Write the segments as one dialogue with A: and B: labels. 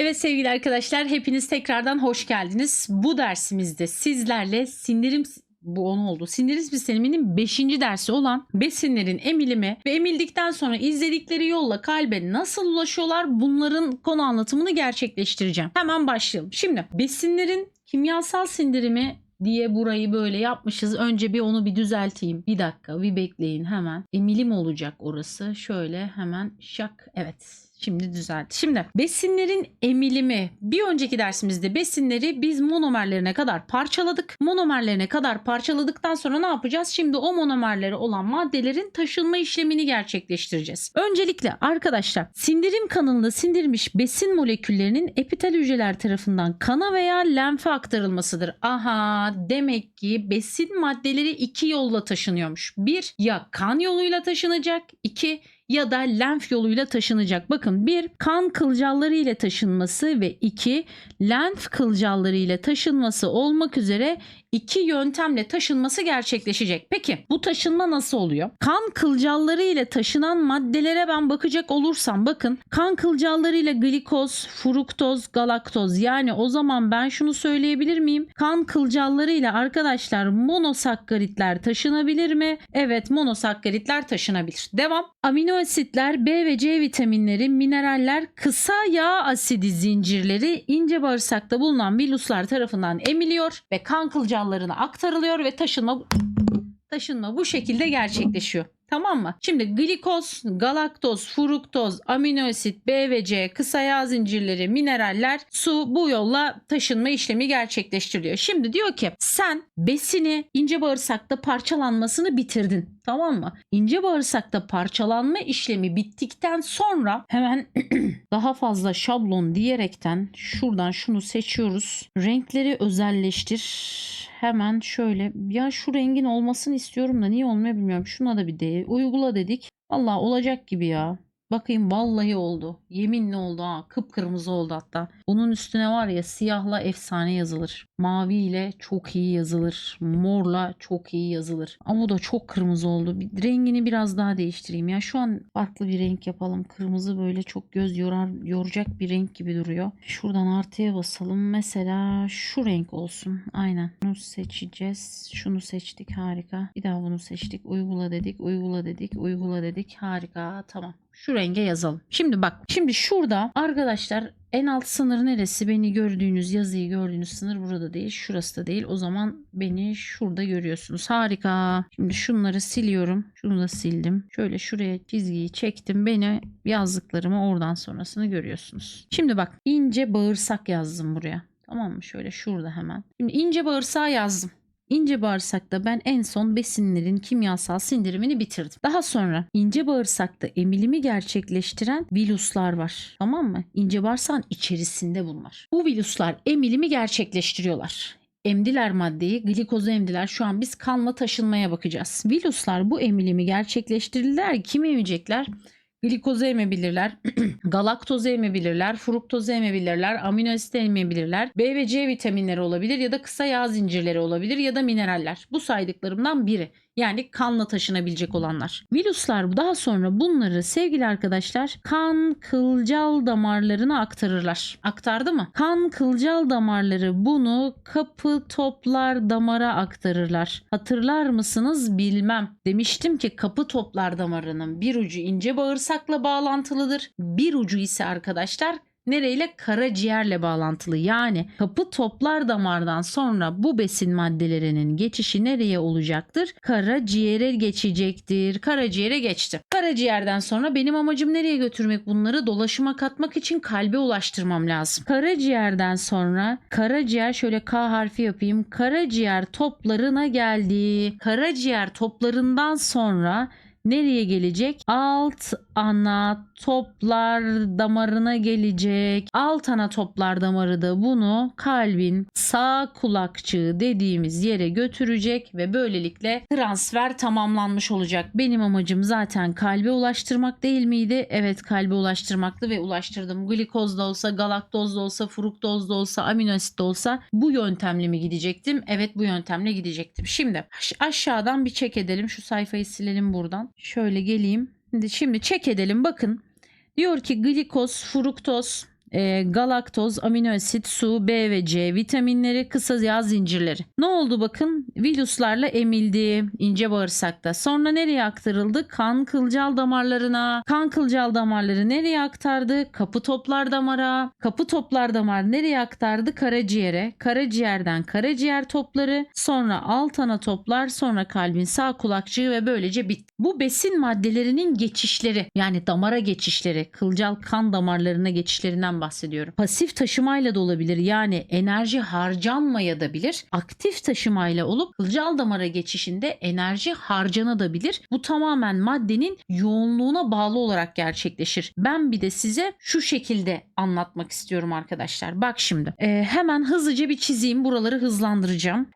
A: Evet sevgili arkadaşlar hepiniz tekrardan hoş geldiniz. Bu dersimizde sizlerle sindirim bu 10 oldu. Sindirim sisteminin 5. dersi olan besinlerin emilimi ve emildikten sonra izledikleri yolla kalbe nasıl ulaşıyorlar bunların konu anlatımını gerçekleştireceğim. Hemen başlayalım. Şimdi besinlerin kimyasal sindirimi diye burayı böyle yapmışız. Önce bir onu bir düzelteyim. Bir dakika bir bekleyin hemen. Emilim olacak orası. Şöyle hemen şak. Evet Şimdi düzeltti. Şimdi besinlerin emilimi bir önceki dersimizde besinleri biz monomerlerine kadar parçaladık. Monomerlerine kadar parçaladıktan sonra ne yapacağız? Şimdi o monomerleri olan maddelerin taşınma işlemini gerçekleştireceğiz. Öncelikle arkadaşlar sindirim kanalında sindirmiş besin moleküllerinin epitel hücreler tarafından kana veya lenfe aktarılmasıdır. Aha demek ki besin maddeleri iki yolla taşınıyormuş. Bir ya kan yoluyla taşınacak. iki ya da lenf yoluyla taşınacak. Bakın bir kan kılcalları ile taşınması ve iki lenf kılcalları ile taşınması olmak üzere iki yöntemle taşınması gerçekleşecek. Peki bu taşınma nasıl oluyor? Kan kılcalları ile taşınan maddelere ben bakacak olursam bakın kan kılcalları ile glikoz, fruktoz, galaktoz yani o zaman ben şunu söyleyebilir miyim? Kan kılcalları ile arkadaşlar monosakkaritler taşınabilir mi? Evet monosakkaritler taşınabilir. Devam. Amino asitler, B ve C vitaminleri, mineraller, kısa yağ asidi zincirleri ince bağırsakta bulunan viluslar tarafından emiliyor ve kan kılcallarına aktarılıyor ve taşınma taşınma bu şekilde gerçekleşiyor. Tamam mı? Şimdi glikoz, galaktoz, fruktoz, amino asit, B ve C, kısa yağ zincirleri, mineraller, su bu yolla taşınma işlemi gerçekleştiriliyor. Şimdi diyor ki sen besini ince bağırsakta parçalanmasını bitirdin. Tamam mı? İnce bağırsakta parçalanma işlemi bittikten sonra hemen daha fazla şablon diyerekten şuradan şunu seçiyoruz. Renkleri özelleştir hemen şöyle ya şu rengin olmasını istiyorum da niye olmuyor bilmiyorum. Şuna da bir de uygula dedik. Allah olacak gibi ya. Bakayım vallahi oldu. Yeminle oldu ha. Kıpkırmızı oldu hatta. Bunun üstüne var ya siyahla efsane yazılır. Mavi ile çok iyi yazılır. Morla çok iyi yazılır. Ama bu da çok kırmızı oldu. Bir, rengini biraz daha değiştireyim. Ya şu an farklı bir renk yapalım. Kırmızı böyle çok göz yorar, yoracak bir renk gibi duruyor. Şuradan artıya basalım. Mesela şu renk olsun. Aynen. Bunu seçeceğiz. Şunu seçtik. Harika. Bir daha bunu seçtik. Uygula dedik. Uygula dedik. Uygula dedik. Harika. Tamam şu renge yazalım. Şimdi bak şimdi şurada arkadaşlar en alt sınır neresi? Beni gördüğünüz yazıyı gördüğünüz sınır burada değil. Şurası da değil. O zaman beni şurada görüyorsunuz. Harika. Şimdi şunları siliyorum. Şunu da sildim. Şöyle şuraya çizgiyi çektim. Beni yazdıklarımı oradan sonrasını görüyorsunuz. Şimdi bak ince bağırsak yazdım buraya. Tamam mı? Şöyle şurada hemen. Şimdi ince bağırsağı yazdım. İnce bağırsakta ben en son besinlerin kimyasal sindirimini bitirdim. Daha sonra ince bağırsakta emilimi gerçekleştiren viluslar var. Tamam mı? İnce bağırsağın içerisinde bunlar. Bu viluslar emilimi gerçekleştiriyorlar emdiler maddeyi, glikozu emdiler. Şu an biz kanla taşınmaya bakacağız. Viluslar bu emilimi gerçekleştirirler. Kim emecekler? Glikozu emebilirler, galaktozu emebilirler, fruktozu emebilirler, amino asit emebilirler, B ve C vitaminleri olabilir ya da kısa yağ zincirleri olabilir ya da mineraller. Bu saydıklarımdan biri. Yani kanla taşınabilecek olanlar. Virüsler daha sonra bunları sevgili arkadaşlar kan kılcal damarlarına aktarırlar. Aktardı mı? Kan kılcal damarları bunu kapı toplar damara aktarırlar. Hatırlar mısınız bilmem. Demiştim ki kapı toplar damarının bir ucu ince bağırsakla bağlantılıdır. Bir ucu ise arkadaşlar nereyle? Karaciğerle bağlantılı. Yani kapı toplar damardan sonra bu besin maddelerinin geçişi nereye olacaktır? Karaciğere geçecektir. Karaciğere geçti. Karaciğerden sonra benim amacım nereye götürmek bunları? Dolaşıma katmak için kalbe ulaştırmam lazım. Karaciğerden sonra karaciğer şöyle K harfi yapayım. Karaciğer toplarına geldi. Karaciğer toplarından sonra nereye gelecek? Alt ana toplar damarına gelecek. Alt ana toplar damarı da bunu kalbin sağ kulakçığı dediğimiz yere götürecek ve böylelikle transfer tamamlanmış olacak. Benim amacım zaten kalbe ulaştırmak değil miydi? Evet kalbe ulaştırmaktı ve ulaştırdım. Glikoz da olsa, galaktoz da olsa, fruktoz da olsa, amino asit de olsa bu yöntemle mi gidecektim? Evet bu yöntemle gidecektim. Şimdi aşağıdan bir çek edelim. Şu sayfayı silelim buradan. Şöyle geleyim. Şimdi, çek edelim bakın. Diyor ki glikoz, fruktoz, e, galaktoz, amino asit, su, B ve C vitaminleri, kısa yağ zincirleri. Ne oldu bakın? Virüslerle emildi ince bağırsakta. Sonra nereye aktarıldı? Kan kılcal damarlarına. Kan kılcal damarları nereye aktardı? Kapı toplar damara. Kapı toplar damar nereye aktardı? Karaciğere. Karaciğerden karaciğer topları, sonra alt ana toplar, sonra kalbin sağ kulakçığı ve böylece bitti. Bu besin maddelerinin geçişleri yani damara geçişleri, kılcal kan damarlarına geçişlerinden bahsediyorum. Pasif taşımayla da olabilir yani enerji harcanmaya da bilir. Aktif taşımayla olup kılcal damara geçişinde enerji harcanabilir. Bu tamamen maddenin yoğunluğuna bağlı olarak gerçekleşir. Ben bir de size şu şekilde anlatmak istiyorum arkadaşlar. Bak şimdi Ee, hemen hızlıca bir çizeyim buraları hızlandıracağım.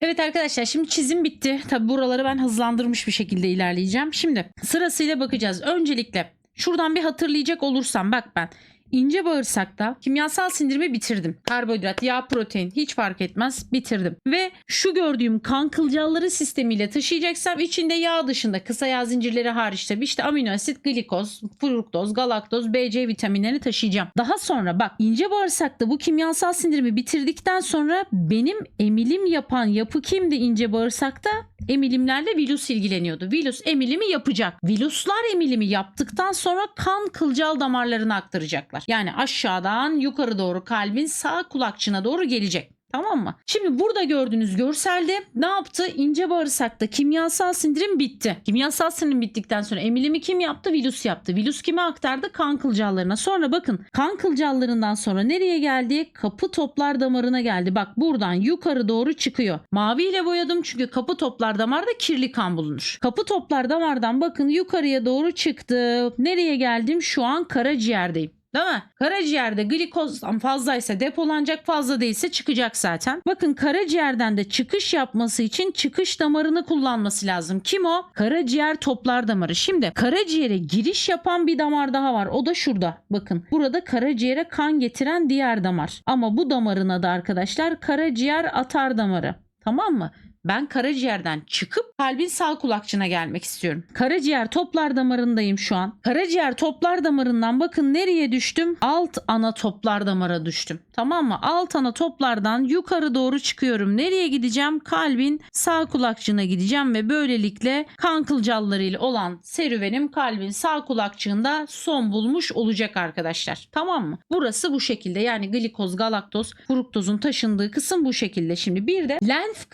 A: Evet arkadaşlar şimdi çizim bitti. Tabi buraları ben hızlandırmış bir şekilde ilerleyeceğim. Şimdi sırasıyla bakacağız. Öncelikle şuradan bir hatırlayacak olursam bak ben ince bağırsakta kimyasal sindirimi bitirdim. Karbonhidrat, yağ, protein hiç fark etmez bitirdim. Ve şu gördüğüm kan kılcalları sistemiyle taşıyacaksam içinde yağ dışında kısa yağ zincirleri hariç tabii işte amino asit, glikoz, fruktoz, galaktoz, BC vitaminlerini taşıyacağım. Daha sonra bak ince bağırsakta bu kimyasal sindirimi bitirdikten sonra benim emilim yapan yapı kimdi ince bağırsakta? Emilimlerle virüs ilgileniyordu. Virüs emilimi yapacak. Virüsler emilimi yaptıktan sonra kan kılcal damarlarına aktaracaklar. Yani aşağıdan yukarı doğru kalbin sağ kulakçığına doğru gelecek. Tamam mı? Şimdi burada gördüğünüz görselde ne yaptı? İnce bağırsakta kimyasal sindirim bitti. Kimyasal sindirim bittikten sonra emilimi kim yaptı? Virüs yaptı. Virüs kime aktardı? Kan kılcallarına. Sonra bakın kan kılcallarından sonra nereye geldi? Kapı toplar damarına geldi. Bak buradan yukarı doğru çıkıyor. Maviyle boyadım çünkü kapı toplar damarda kirli kan bulunur. Kapı toplar damardan bakın yukarıya doğru çıktı. Nereye geldim? Şu an karaciğerdeyim. Değil mi? Karaciğerde glikozdan fazlaysa depolanacak fazla değilse çıkacak zaten. Bakın karaciğerden de çıkış yapması için çıkış damarını kullanması lazım. Kim o? Karaciğer toplar damarı. Şimdi karaciğere giriş yapan bir damar daha var. O da şurada. Bakın burada karaciğere kan getiren diğer damar. Ama bu damarın adı arkadaşlar karaciğer atar damarı. Tamam mı? Ben karaciğerden çıkıp kalbin sağ kulakçığına gelmek istiyorum. Karaciğer toplar damarındayım şu an. Karaciğer toplar damarından bakın nereye düştüm? Alt ana toplar damara düştüm. Tamam mı? Alt ana toplardan yukarı doğru çıkıyorum. Nereye gideceğim? Kalbin sağ kulakçığına gideceğim ve böylelikle kan kılcallarıyla olan serüvenim kalbin sağ kulakçığında son bulmuş olacak arkadaşlar. Tamam mı? Burası bu şekilde. Yani glikoz, galaktoz, fruktozun taşındığı kısım bu şekilde. Şimdi bir de lenf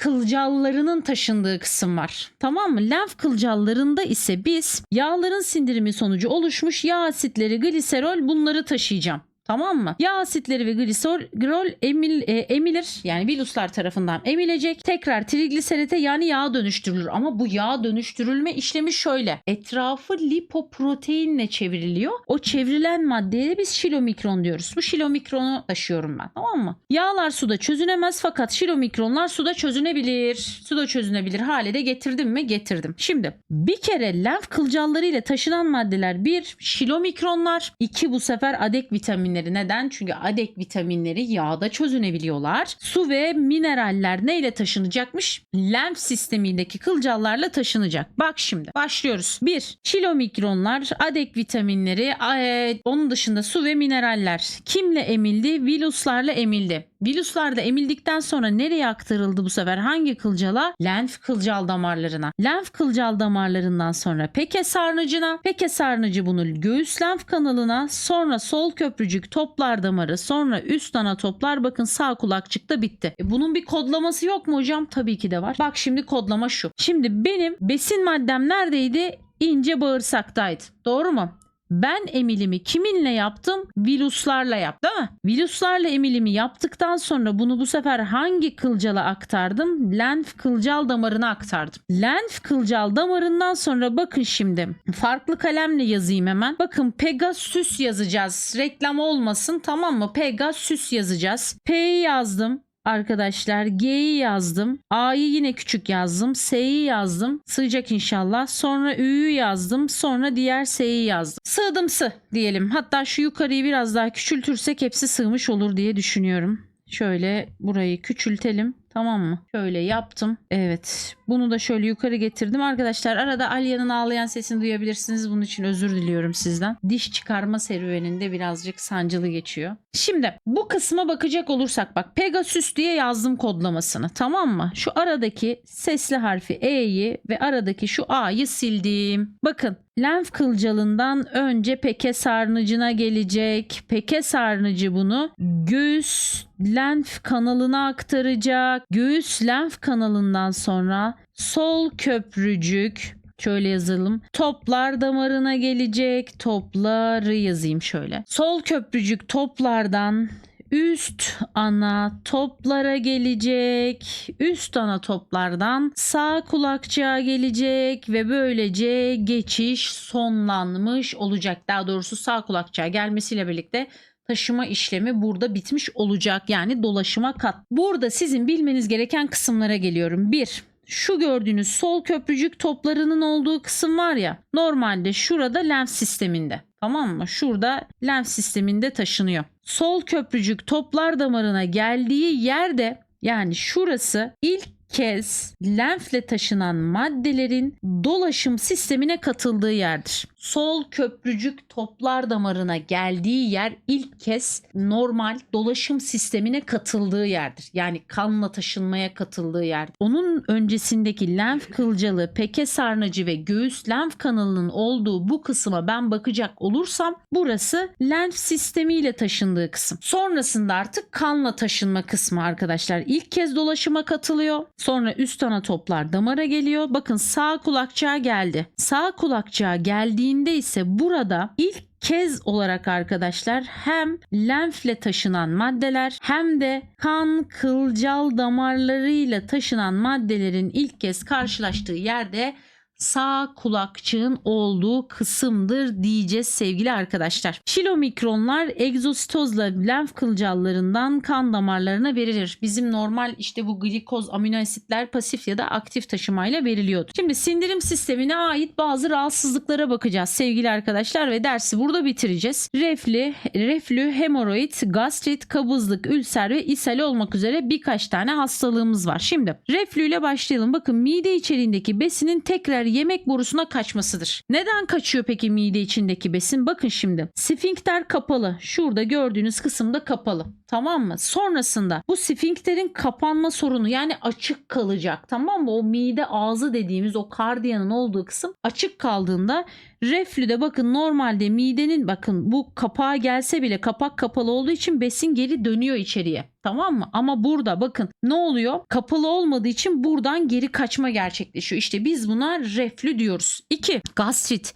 A: kılcallarının taşındığı kısım var. Tamam mı? Lenf kılcallarında ise biz yağların sindirimi sonucu oluşmuş yağ asitleri, gliserol bunları taşıyacağım. Tamam mı? Yağ asitleri ve gliserol emil, e, emilir. Yani virüsler tarafından emilecek. Tekrar trigliserite yani yağ dönüştürülür. Ama bu yağ dönüştürülme işlemi şöyle. Etrafı lipoproteinle çevriliyor. O çevrilen maddeye biz şilomikron diyoruz. Bu şilomikronu taşıyorum ben. Tamam mı? Yağlar suda çözünemez fakat şilomikronlar suda çözünebilir. Suda çözünebilir hale de getirdim mi? Getirdim. Şimdi bir kere lenf kılcalları ile taşınan maddeler bir şilomikronlar. iki bu sefer adek vitamini vitaminleri. Neden? Çünkü adek vitaminleri yağda çözünebiliyorlar. Su ve mineraller neyle taşınacakmış? Lenf sistemindeki kılcallarla taşınacak. Bak şimdi başlıyoruz. 1. Çilomikronlar, adek vitaminleri, e, onun dışında su ve mineraller. Kimle emildi? Virüslerle emildi. Virüsler de emildikten sonra nereye aktarıldı bu sefer? Hangi kılcala? Lenf kılcal damarlarına. Lenf kılcal damarlarından sonra peke sarnıcına. Peke sarnıcı bunu göğüs lenf kanalına. Sonra sol köprücük toplar damarı. Sonra üst ana toplar. Bakın sağ kulakçıkta bitti. E bunun bir kodlaması yok mu hocam? Tabii ki de var. Bak şimdi kodlama şu. Şimdi benim besin maddem neredeydi? İnce bağırsaktaydı. Doğru mu? Ben emilimi kiminle yaptım? Virüslerle yaptım değil mi? Virüslerle emilimi yaptıktan sonra bunu bu sefer hangi kılcala aktardım? Lenf kılcal damarına aktardım. Lenf kılcal damarından sonra bakın şimdi farklı kalemle yazayım hemen. Bakın Pegasus yazacağız. Reklam olmasın tamam mı? Pegasus yazacağız. P'yi yazdım arkadaşlar G'yi yazdım. A'yı yine küçük yazdım. S'yi yazdım. Sığacak inşallah. Sonra Ü'yü yazdım. Sonra diğer S'yi yazdım. Sığdımsı diyelim. Hatta şu yukarıyı biraz daha küçültürsek hepsi sığmış olur diye düşünüyorum. Şöyle burayı küçültelim. Tamam mı? Şöyle yaptım. Evet. Bunu da şöyle yukarı getirdim. Arkadaşlar arada Alya'nın ağlayan sesini duyabilirsiniz. Bunun için özür diliyorum sizden. Diş çıkarma serüveninde birazcık sancılı geçiyor. Şimdi bu kısma bakacak olursak bak Pegasus diye yazdım kodlamasını. Tamam mı? Şu aradaki sesli harfi E'yi ve aradaki şu A'yı sildim. Bakın lenf kılcalından önce peke sarnıcına gelecek. Peke sarnıcı bunu göğüs lenf kanalına aktaracak. Göğüs lenf kanalından sonra sol köprücük Şöyle yazalım. Toplar damarına gelecek. Topları yazayım şöyle. Sol köprücük toplardan üst ana toplara gelecek. Üst ana toplardan sağ kulakçığa gelecek ve böylece geçiş sonlanmış olacak. Daha doğrusu sağ kulakçığa gelmesiyle birlikte taşıma işlemi burada bitmiş olacak. Yani dolaşıma kat. Burada sizin bilmeniz gereken kısımlara geliyorum. 1 şu gördüğünüz sol köprücük toplarının olduğu kısım var ya normalde şurada lenf sisteminde tamam mı? Şurada lenf sisteminde taşınıyor. Sol köprücük toplar damarına geldiği yerde yani şurası ilk kez lenfle taşınan maddelerin dolaşım sistemine katıldığı yerdir. Sol köprücük toplar damarına geldiği yer ilk kez normal dolaşım sistemine katıldığı yerdir. Yani kanla taşınmaya katıldığı yer. Onun öncesindeki lenf kılcalı, peke sarnıcı ve göğüs lenf kanalının olduğu bu kısma ben bakacak olursam burası lenf sistemiyle taşındığı kısım. Sonrasında artık kanla taşınma kısmı arkadaşlar. İlk kez dolaşıma katılıyor. Sonra üst ana toplar damara geliyor. Bakın sağ kulakçığa geldi. Sağ kulakçığa geldiğinde ise burada ilk kez olarak arkadaşlar hem lenfle taşınan maddeler hem de kan kılcal damarlarıyla taşınan maddelerin ilk kez karşılaştığı yerde sağ kulakçığın olduğu kısımdır diyeceğiz sevgili arkadaşlar. Şilomikronlar egzositozla lenf kılcallarından kan damarlarına verilir. Bizim normal işte bu glikoz amino asitler pasif ya da aktif taşımayla veriliyordu. Şimdi sindirim sistemine ait bazı rahatsızlıklara bakacağız sevgili arkadaşlar ve dersi burada bitireceğiz. Reflü, reflü, hemoroid, gastrit, kabızlık, ülser ve ishal olmak üzere birkaç tane hastalığımız var. Şimdi reflü ile başlayalım. Bakın mide içeriğindeki besinin tekrar yemek borusuna kaçmasıdır. Neden kaçıyor peki mide içindeki besin? Bakın şimdi. Sfinkter kapalı. Şurada gördüğünüz kısımda kapalı. Tamam mı? Sonrasında bu sfinkterin kapanma sorunu yani açık kalacak. Tamam mı? O mide ağzı dediğimiz o kardiyanın olduğu kısım açık kaldığında reflüde bakın normalde midenin bakın bu kapağa gelse bile kapak kapalı olduğu için besin geri dönüyor içeriye. Tamam mı? Ama burada bakın ne oluyor? Kapalı olmadığı için buradan geri kaçma gerçekleşiyor. İşte biz buna reflü diyoruz. 2. Gastrit.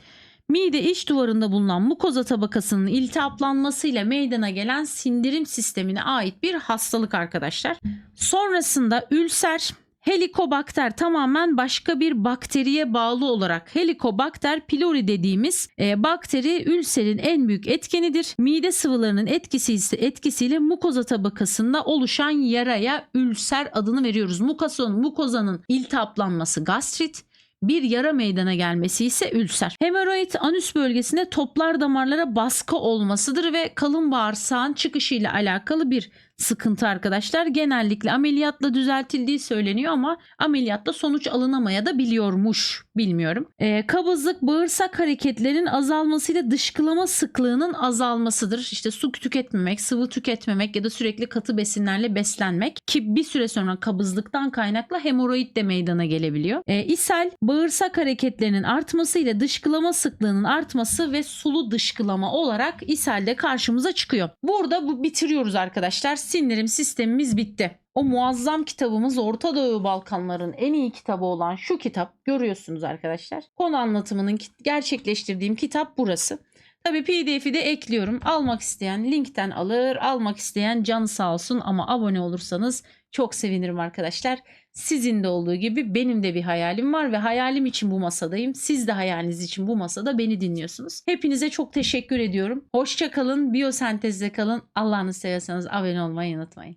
A: Mide iç duvarında bulunan mukoza tabakasının iltihaplanmasıyla meydana gelen sindirim sistemine ait bir hastalık arkadaşlar. Sonrasında ülser, Helikobakter tamamen başka bir bakteriye bağlı olarak Helikobakter pylori dediğimiz e, bakteri ülserin en büyük etkenidir. Mide sıvılarının etkisi ise etkisiyle mukoza tabakasında oluşan yaraya ülser adını veriyoruz. Mukozanın, mukozanın iltihaplanması gastrit, bir yara meydana gelmesi ise ülser. Hemoroid anüs bölgesinde toplar damarlara baskı olmasıdır ve kalın bağırsağın çıkışıyla alakalı bir sıkıntı arkadaşlar. Genellikle ameliyatla düzeltildiği söyleniyor ama ameliyatla sonuç alınamaya da biliyormuş. Bilmiyorum. Ee, kabızlık bağırsak hareketlerinin azalmasıyla dışkılama sıklığının azalmasıdır. İşte su tüketmemek, sıvı tüketmemek ya da sürekli katı besinlerle beslenmek ki bir süre sonra kabızlıktan kaynaklı hemoroid de meydana gelebiliyor. Ee, ishal bağırsak hareketlerinin artmasıyla dışkılama sıklığının artması ve sulu dışkılama olarak ishalde karşımıza çıkıyor. Burada bu bitiriyoruz arkadaşlar sindirim sistemimiz bitti. O muazzam kitabımız Orta Doğu Balkanların en iyi kitabı olan şu kitap görüyorsunuz arkadaşlar. Konu anlatımının gerçekleştirdiğim kitap burası. Tabii pdf'i de ekliyorum. Almak isteyen linkten alır, almak isteyen canı sağ olsun ama abone olursanız çok sevinirim arkadaşlar. Sizin de olduğu gibi benim de bir hayalim var ve hayalim için bu masadayım. Siz de hayaliniz için bu masada beni dinliyorsunuz. Hepinize çok teşekkür ediyorum. Hoşça kalın, biyosentezde kalın. Allah'ını severseniz abone olmayı unutmayın.